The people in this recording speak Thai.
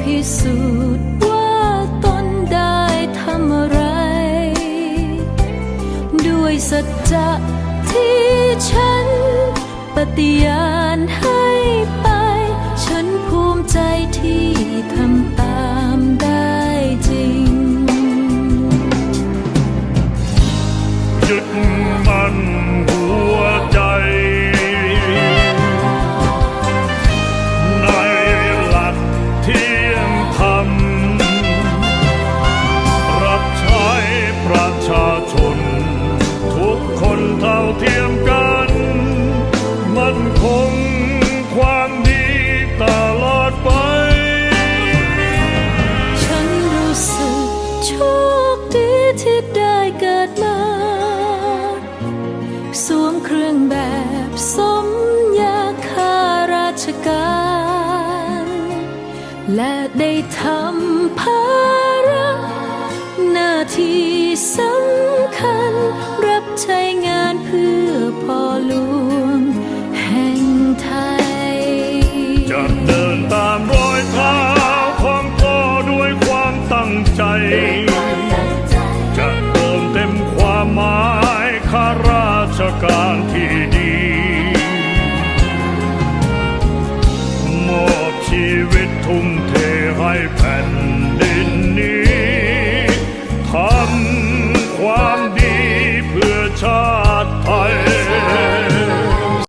พิสูจน์ว่าตนได้ทำอะไร ด้วยสัจจะที่ฉันปฏิญาณให้ เท่าเทียมกัน มันคงความดีตลอดไป ฉันรู้สึกโชคดีที่ได้เกิดมา สวมเครื่องแบบสมยาคาราชการ และได้ทำภา ข้าราชการที่ดีมอบชีวิตทุ่มเทให้แผ่นดินนี้ทำความดีเพื่อชาติ